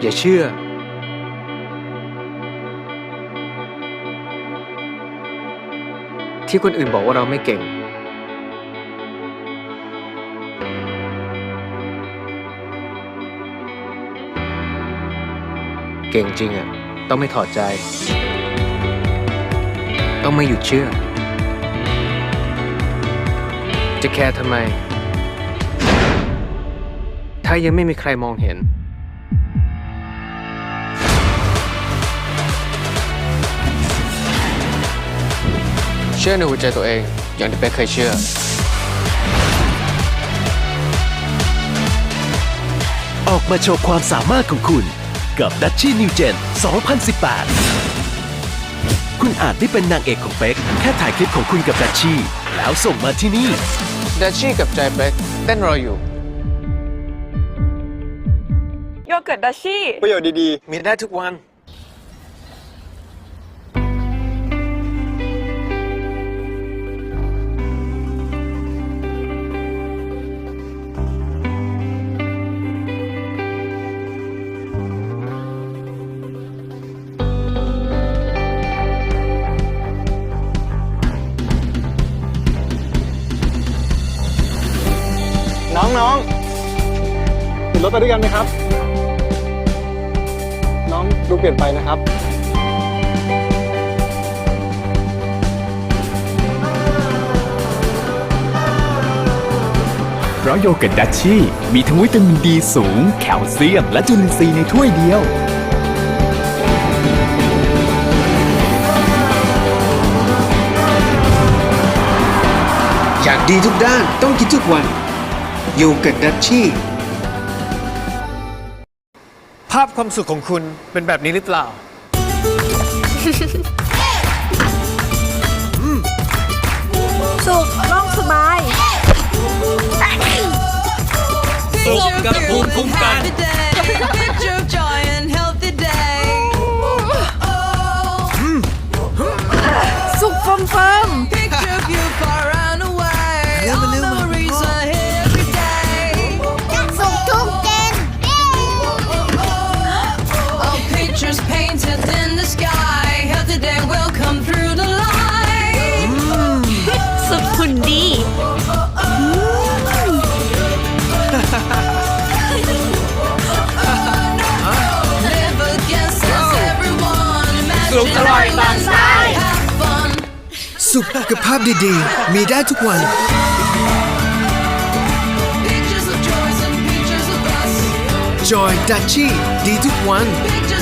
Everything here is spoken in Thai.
อย่าเชื่อ ที่คนอื่นบอกว่าเราไม่เก่ง เก่งจริงอะ ต้องไม่ถอดใจ ต้องไม่หยุดเชื่อ จะแคร์ทำไม ถ้ายังไม่มีใครมองเห็น ชื่อในหัวใจตัวเอง อย่างที่เป๊กเคยเชื่อ ออกมาโชว์ความสามารถของคุณ กับดัชชี่นิวเจน2018 คุณอาจได้เป็นนางเอกของเป๊กแค่ถ่ายคลิปของคุณกับดัชชี่แล้วส่งมาที่นี่ ดัชชี่กับใจเป๊กเต้นรออยู่ โยเกิร์ตดัชชี่ ประโยชน์ดีมีได้ทุกวัน ๆน้องๆขึ้นรถไปด้วยกันไหมครับ น้องดูเปลี่ยนไปนะครับเพราะโยเกิร์ตดัชชี่มีทั้งวิตามินดีสูง แคลเซียม และจุลินทรีย์ในถ้วยเดียว อยากดีทุกด้านต้องกินทุกวัน โยเกิร์ตดัชชี่ ภาพความสุขของคุณเป็นแบบนี้หรือเปล่า สุขโล่งสบาย สุขกับภูมิคุ้มกัน Picture of joy and สุขอร่อยบางไส้ Have fun สุขภาพดีๆ มีได้ทุกวัน Pictures of joys and pictures of us Joy ดัชชี่ดีทุกวัน Pictures